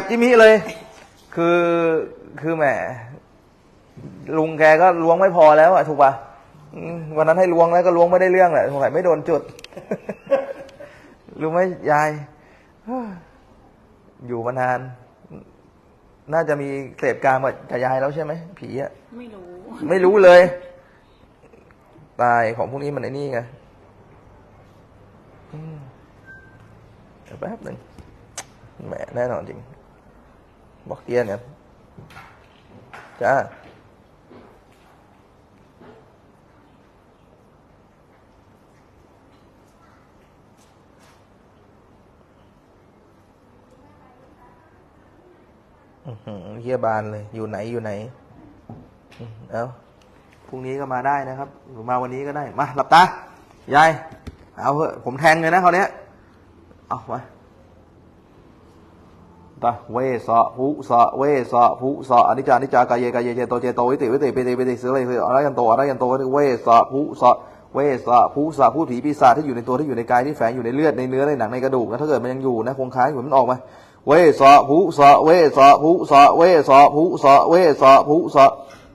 บจิมิเลย คือคือแหมลุงแกก็ล้วงไม่พอแล้วอะถูกปะอืมวันนั้นให้ล้วงแล้วก็ล้วงไม่ได้เรื่องแหละสงสัยไม่โดนจุด รู้ไหมยาย อยู่มานาน น่าจะมีเสพการมากับยายแล้วใช่ไหมผีอะ ไม่รู้ ไม่รู้เลย ตายของพวกนี้มันไอ้นี่ไงอืมเดี๋ยวแป๊บหนึ่งแหมแน่นอนจริง บอกเตี้ยเนี่ยจ้าอื้อหือเฮียบานเลย อยู่ไหนอยู่ไหน เอาพรุ่งนี้ก็มาได้นะครับ หรือมาวันนี้ก็ได้ มา หลับตา ยาย เอาเถอะผมแทงเลยนะคราวเนี้ยเอามา ตาเวสะภุสะเวสะภุสะอนิจจานิจจากายเยกายเยเจโตเจโตวิติวิติปิติปิติสิเลยสิอะไรยันโตอะไรยันโตเวสะภุสะเวสะภุสะผู้ผีปีศาจที่อยู่ในตัวที่อยู่ในกายที่แฝงอยู่ในเลือดในเนื้อในหนังในกระดูกนะถ้าเกิดมันยังอยู่นะคงค้างอยู่มันออกมาเวสะภุสะเวสะภุสะเวสะภุสะเวสะภุสะ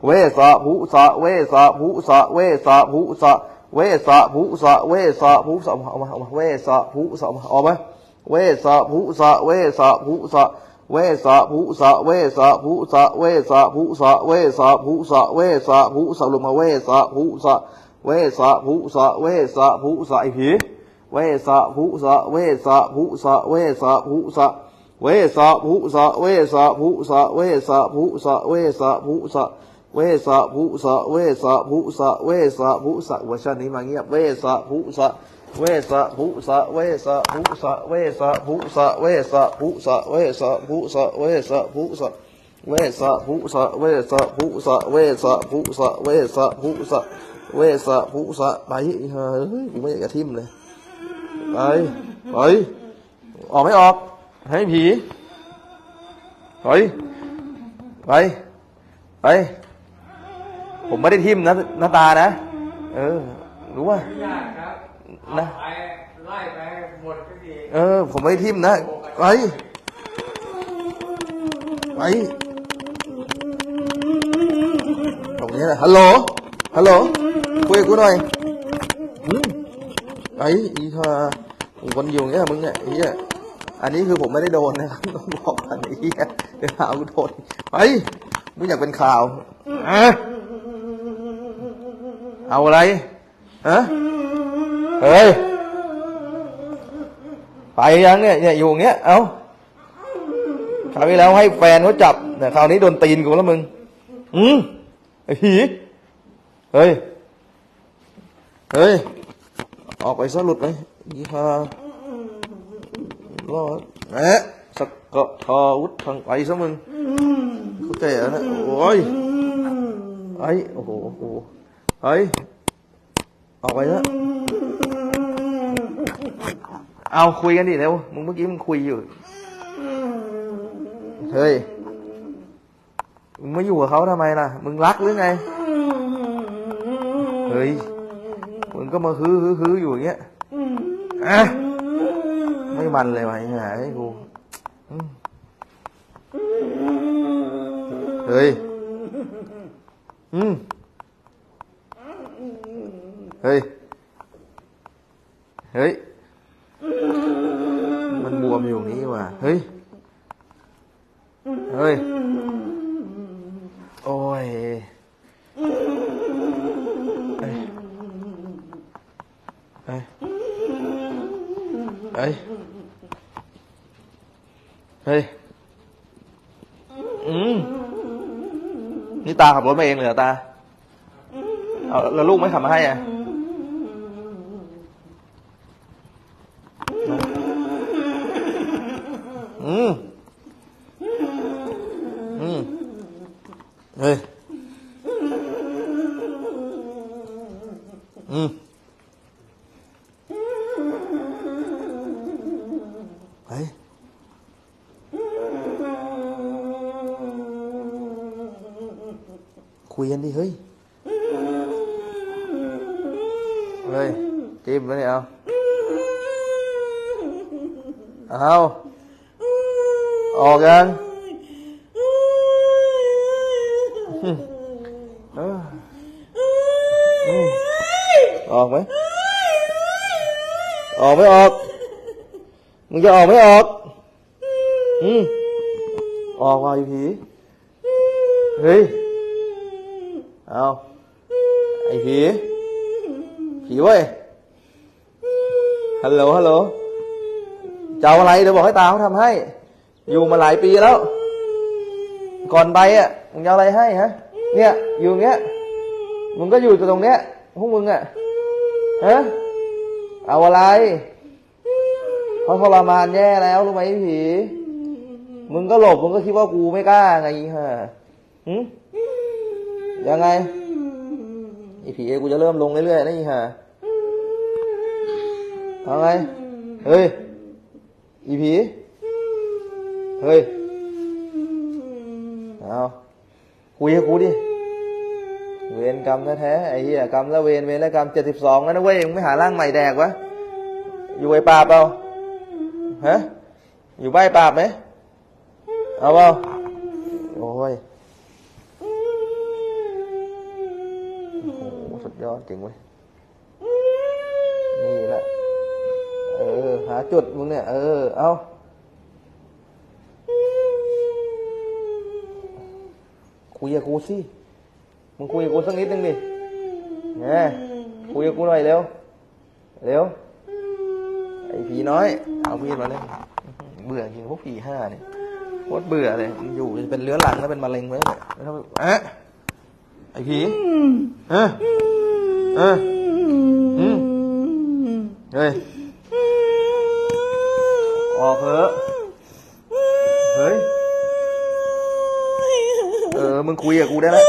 เวสะภุสะเวสะภุสะเวสะภุสะเวสะภุสะเวสะภุสะเอามาเอามาเวสะภุสะอามาเอามา เวสะภุสะเวสะภุสะเวสะภุสะเวสะภุสะเวสะภุสะเวสะภุสะเวสะภุสะลงมาเวสะภุสะเวสะภุสะเวสะภุสะไอผีเวสะภุสะเวสะภุสะเวสะภุสะเวสะภุสะเวสะภุสะเวสะภุสะเวสะภุสะเวสะภุสะเวสะภุสะเวสะภุสะเวอร์ชันนี้มาเงียบเวสะภุสะ เวสะภุสะเวสะภุสะเวสะภุสะเวสะภุสะเวสะภุสะเวสะภุสะเวสะภุสะเวสะภุสะเวสะภุสะเวสะภุสะเวสะภุสะไปเฮ้ยกูไม่อยากจะทิมเลยไปไปออกไม่ออก ให้ผีไปไปไปผมไม่ได้ทิมนะหน้าตานะ เออ รู้ว่า นะเอาไปไล่ไปหมดก็ดีเออ ผมไม่ได้ทิมนะไปไปตรงนี้แหละฮัลโหลฮัลโหลคุยกับกูหน่อยอืมไอ้อีค่ะคนอยู่อย่างเงี้ยมึงเนี่ยไอ้เหี้ยอันนี้คือผมไม่ได้โดนนะครับต้องบอกอันนี้เหี้ยเดี๋ยวหากูโดนไปมึงอยากเป็นข่าวอะเอาอะไรฮะ เฮ้ย ไปยังเนี่ยเนี่ยอยู่เงี้ย เอาคราวที่แล้วให้แฟนเขาจับเนี่ยคราวนี้โดนตีนกูแล้วมึง อืมไอ้ผีเฮ้ย เฮ้ย ออกไปซะหลุดเลยยี่ห้ารอดแหมสกกะทอวุฒทางไปซะมึงเขาแก่แล้วนะโอ้ยไอ้โอ้โหโอ้โหไอ้ออกไปซะ เอาคุยกันดิเร็ว มึงเมื่อกี้มึงคุยอยู่ เฮ้ย มึงมาอยู่กับเขาทำไมล่ะ มึงรักหรือไง เฮ้ย มึงก็มาฮือฮือฮืออยู่อย่างเงี้ยอะไม่มันเลยวะไอ้ห่าไอ้กูอืมเฮ้ย อืม เฮ้ย เฮ้ย มันบวมอยู่อย่างนี้ว่ะ เฮ้ย เฮ้ย โอ้ยเฮ้ย เฮ้ย เฮ้ย เฮ้ย อืม นี่ตาขับรถมาเองเลยเหรอตาเอาแล้วลูกไม่ขับมาให้อะ กันดิเฮ้ยเฮ้ยจิ้มแล้วเนี่ยเอาเอาอออกยังเอออืมออกไหมออกไม่ออก มึงจะออกไม่ออกอืมออกว่าไอ้ผีเฮ้ย เอาไอ้ผี ผีเว้ย ฮัลโหล ฮัลโหลจะเอาอะไรเดี๋ยวบอกให้ตาเขาทำให้ อยู่มาหลายปีแล้ว ก่อนไปอะ มึงจะเอาอะไรให้ฮะ เนี่ย อยู่เงี้ย มึงก็อยู่ตรงเนี้ย พวกมึงอะ ฮะ เอาอะไรเขาทรมานแย่แล้วรู้ไหมผี มึงก็หลบ มึงก็คิดว่ากูไม่กล้าไงฮะหืม ยังไงไอ้ผีกูจะเริ่มลงเรื่อยๆนะอีห่าเอาไงเฮ้ย อีผี เฮ้ย เอาคุยกับกูดิ เวรกรรมแท้ๆไอ้เหี้ยกรรมแล้วเวรเวรแล้วกรรมเจ็ดสิบสองแล้วนะเว้ยมึงไม่หาร่างใหม่แดกวะ อยู่ไอ้ปาบเปล่าฮะ อยู่ใบปาบไหม เอาเปล่าโอ้ย โอ้โห สุด ยอดเก่งเว้ยนี่แหละ เออ หาจุดมึงเนี่ย เออ เอาคุยกับกูสิ มึงคุยกับกูสักนิดนึงดิแหมคุยกับกูหน่อยเร็ว เร็ว ไอ้ผีน้อย เอามีดมาเลย เบื่อจริงพวกผีห้าเนี่ยโคตรเบื่อเลย มันอยู่จะเป็นเลื้อนหลังแล้วเป็นมะเร็งไว้เนี่ยแล้วอะไอ้ผีเออ เอออืมเฮ้ย ออกเถอะเฮ้ย เออ มึงคุยกับกูได้แล้ว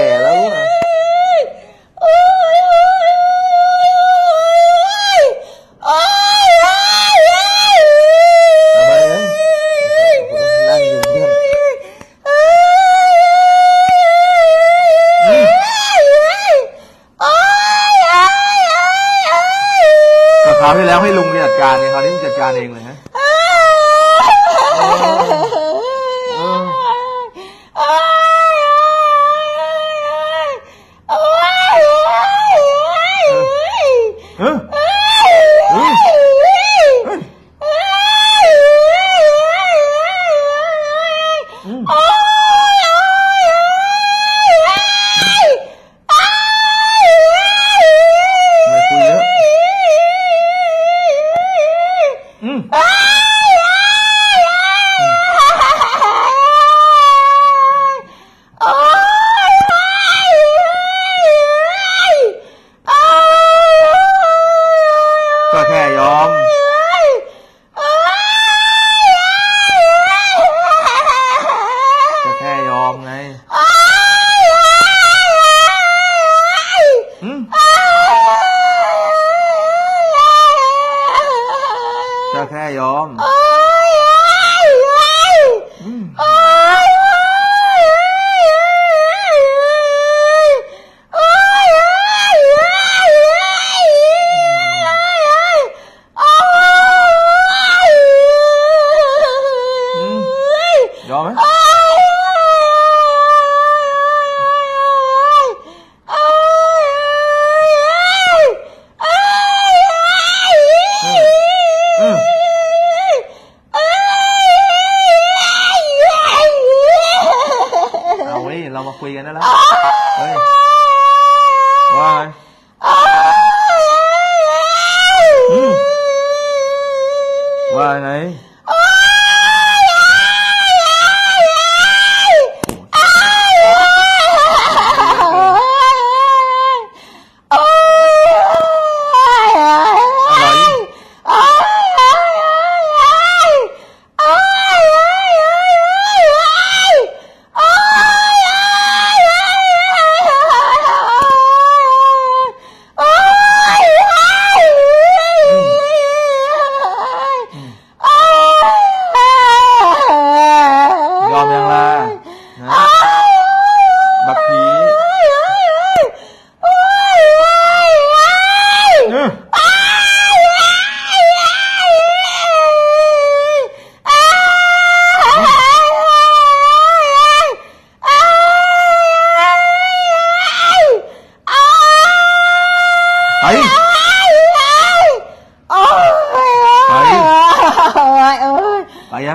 แก่ๆ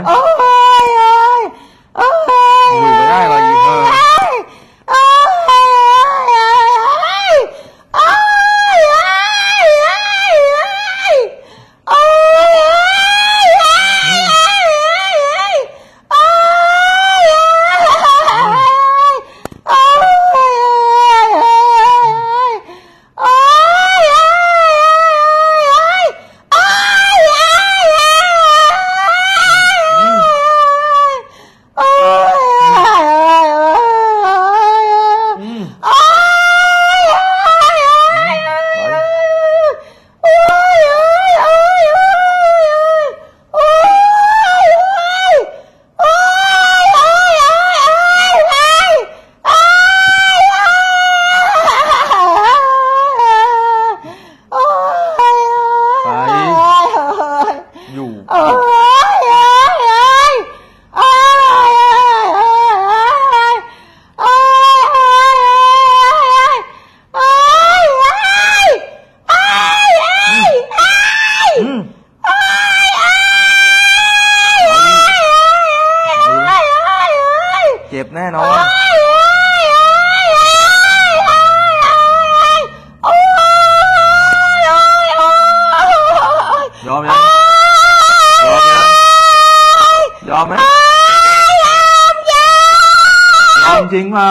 Oh, ยอมไหมยอมยอมจริงเปล่า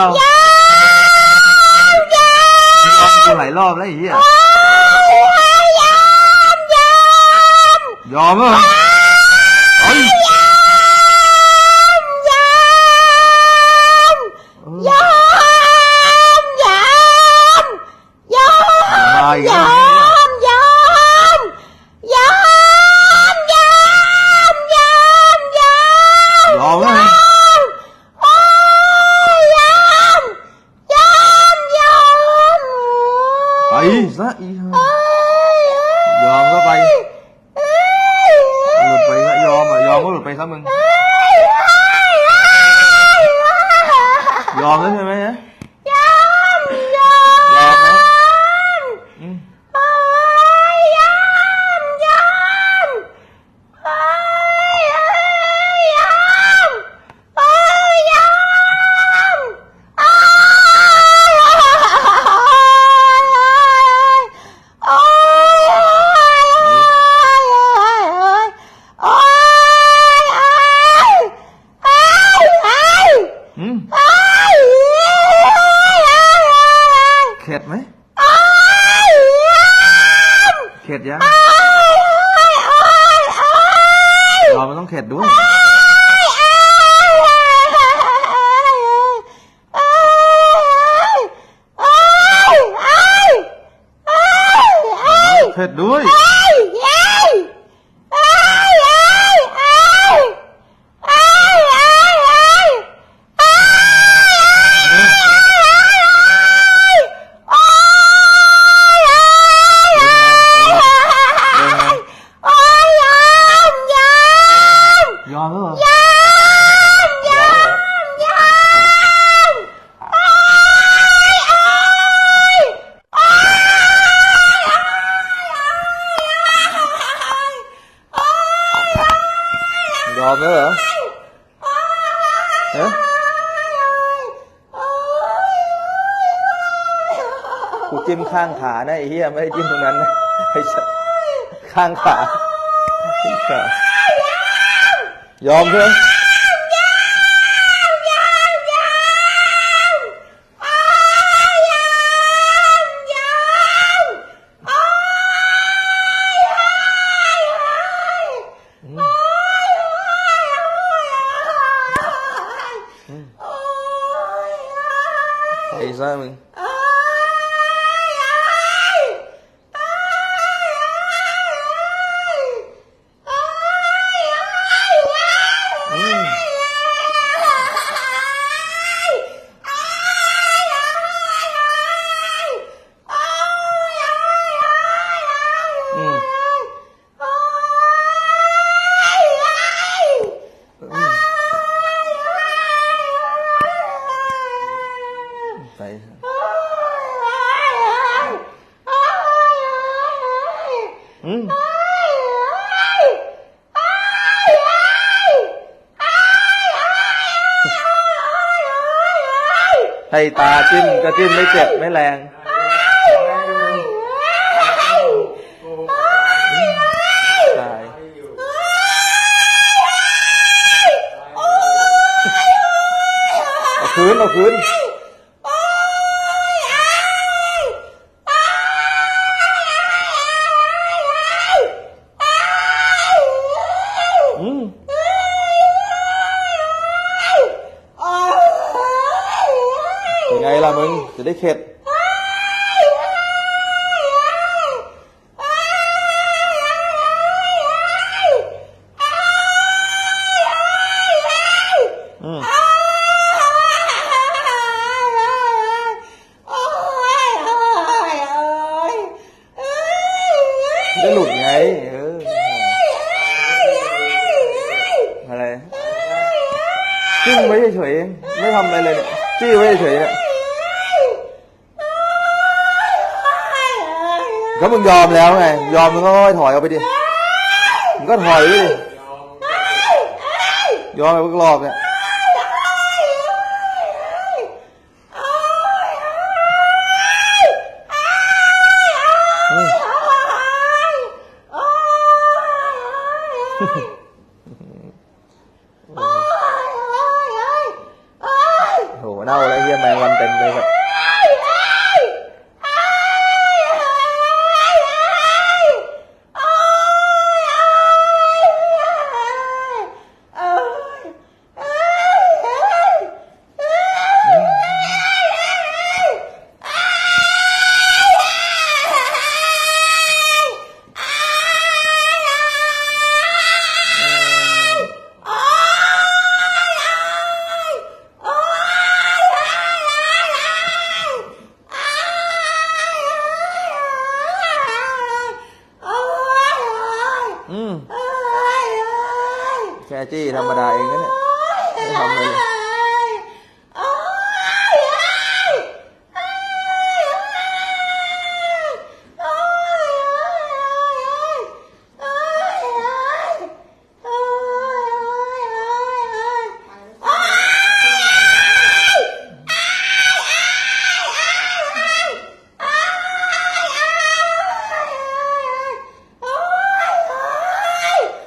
ยยอมกูหลายรอบแล้วไอ้เหี้ยยอมเปล่ ยอมแล้วใช่ไหมฮะ จิ้มข้างขานะไอ้เหี้ยไม่ได้จิ้มตรงนั้นนะไอ้สัสข้างขาข้างขา ยอมใช่ไหมไอ้ซ่ามึง อืมอืมอืมไป อืมให้ ตาจิ้มก็จิ้มไม่เจ็บไม่แรง ตาย เอาคืนเอาคืนอืมยังไงล่ะมึง จะ ได้เข็ด อืมได้หลุดไง เออ อะไรจิ้มไว้เฉยๆไม่ทำอะไรเลยเนี่ยจี้ไว้เฉยๆเนี่ย ก็มึงยอมแล้วไง ยอมมึงก็ค่อยถอยออกไปดิ มึงก็ถอยไปดิ ยอมไปพวกหลอกเนี่ย แค่จี้ธรรมดาเองนะเนี่ย ไม่ทำอะไรเลย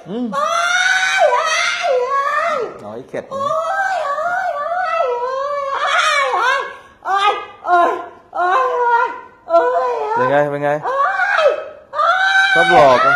อืม น้อยเข็ดอย่างนี้เป็นไง เป็นไงชอบหลอกอะ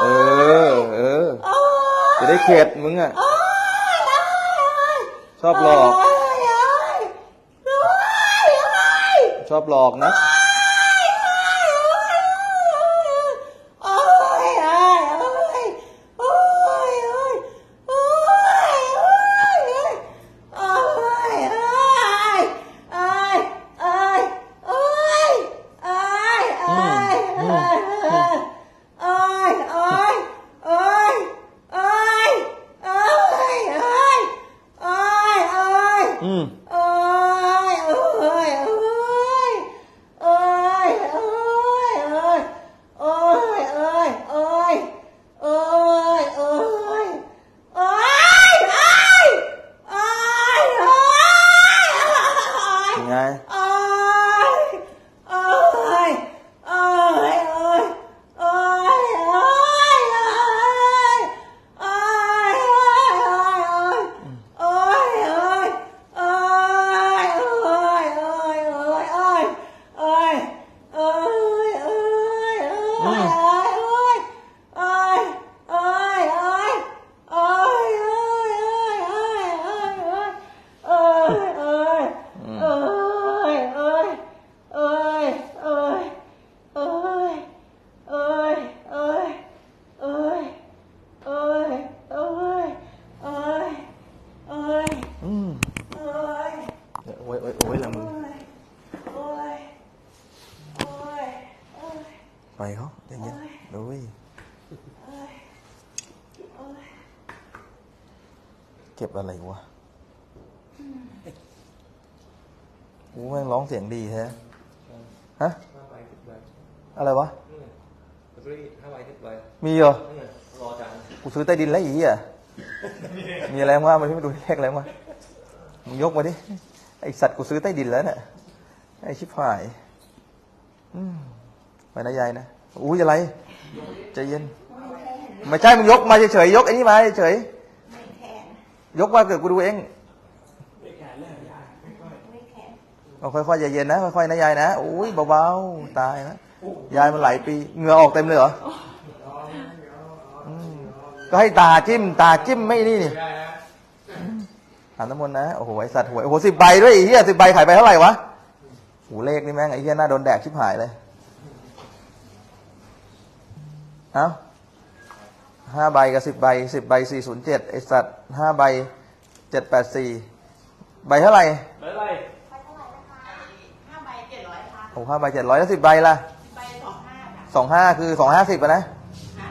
เออ เออ จะได้เข็ดมึงอะ ชอบหลอก ชอบหลอกนะ กับมึงปอเขาอย่างเงี้ยดูยเก็บอะไรวะกูแม่งร้องเสียงดีแท้ฮะอะไรวะมีเหรอกูซื้อใต้ดินแล้วอีอะมีอะไรมาไม่ใช่ไม่ดูเลกอะไรมามึงยกมาดิ ไอสัตว์กูซื้อใต้ดินแล้วเนี่ยไอชิบหายอืมไปนะยายนะอุ้ยอะไรใจเย็น ไม่ใช่มึงยกมาเฉยๆยกไอ้นี่มาเฉยยกมาเกิดกูดูเองเอาค่อยๆใจเย็นนะค่อยๆนะยายนะอุ้ยเบาๆตายนะยายมันหลายปีเหงื่อออกเต็มเลยเหรอก็ให้ตาจิ้ม ตาจิ้มไม่นี่นี่ ได้นะถามน้ำมนต์นะโอ้โหไอสัตว์หวยโอ้โหสิบใบด้วยไอ้เหี้ยสิบใบขายไปเท่าไหร่วะโอ้โหเลขนี่แม่งไอ้เหี้ยหน้าโดนแดกชิบหายเลยเอ้าห้าใบกับสิบใบสิบใบสี่ศูนย์เจ็ดไอสัตว์ห้าใบเจ็ดแปดสี่ใบเท่าไหร่ไปไล่ไปเท่าไหร่นะคะห้าใบเจ็ดร้อยค่ะโอ้ห้าใบเจ็ดร้อยแล้วสิบใบล่ะใบสองห้าค่ะสองห้าคือสองห้าสิบอะนะค่ะ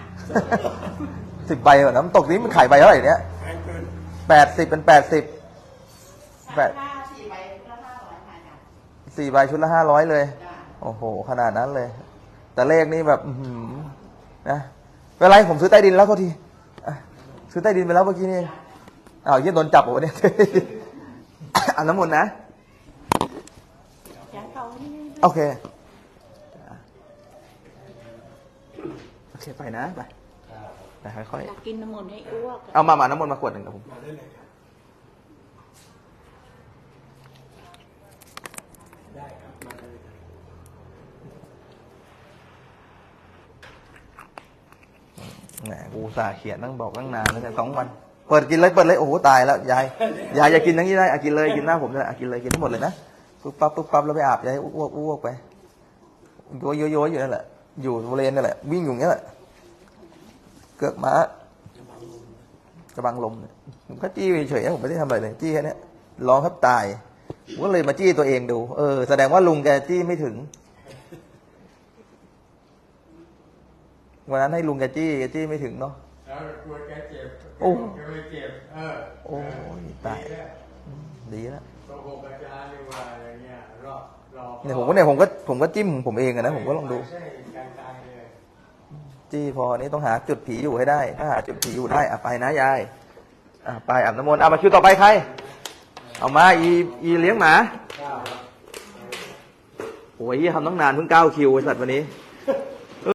สิบใบเหรอน้ำตกนี้มันขายใบเท่าไหร่เนี่ยแปดสิบเป็นแปดสิบ แปดห้าสี่ใบก็ห้าร้อยค่ะจ้ะสี่ใบชุดละห้าร้อยเลย จ้ะโอ้โห ขนาดนั้นเลย แต่เลขนี่แบบ อื้อหือนะไม่เป็นไรผมซื้อใต้ดินแล้วโทษทีอะซื้อใต้ดินไปแล้วเมื่อกี้นี่เองอ้าวเยี่ยโดนจับเหรอวะเนี่ย อันน้ำมนต์นะจ้ะเขานี่ โอเค โอเค ไปนะ ไปไปค่อยอยากกินน้ำมันต์ให้อ้วก ๆ เอามามาน้ำมนต์มาขวดหนึ่งครับผม แหมกูอุตสาห์เขียนตั้งบอกตั้งนานแล้วแต่ยสองวัน เปิดกินเลยเปิดเลยโอ้โหตายแล้วยายยายอย่ากินทั้งนี้ได้อะกินเลยกินหน้าผมเลยอะกินเลยกินทั้งหมดเลยนะปุ๊บปั๊บปุ๊บปั๊บแล้วไปอาบยายอ้วกอ้วกไปโยโยโยอยู่นั่นแหละอยู่บริเวณนั่นแหละวิ่งอยู่อย่างนี้ยแหละเกือกม้ากระบังลมเนี่ยผมก็จี้เฉยๆผมไม่ได้ทำอะไรเลยจี้แค่นี้ร้องแทบตายผมก็เลยมาจี้ตัวเองดู เออ แสดงว่าลุงแกจี้ไม่ถึง วันนั้นให้ลุงแกจี้แกจี้ไม่ถึงเนาะแล้วกลัวแกเจ็บโอ้แกไม่เจ็บเออโอ้ยตายดีแล้วดีแล้วโกหกอาจารย์ดีกว่าอะไรเงี้ยรอบรอบเนี่ยผมก็เนี่ยผมก็ผมก็จิ้มผมเองอะนะผมก็ลองดูใช่กลางๆเลยจี้พอนี้ต้องหาจุดผีอยู่ให้ได้ ถ้าหาจุดผีอยู่ได้อะไปนะยายอะไปอาบน้ำมนต์เอามาคิวต่อไปใครเอามาอีอีเลี้ยงหมาโอ้ยทำตั้งนานเพิ่งเก้าคิวไอ้สัตว์วันนี้เ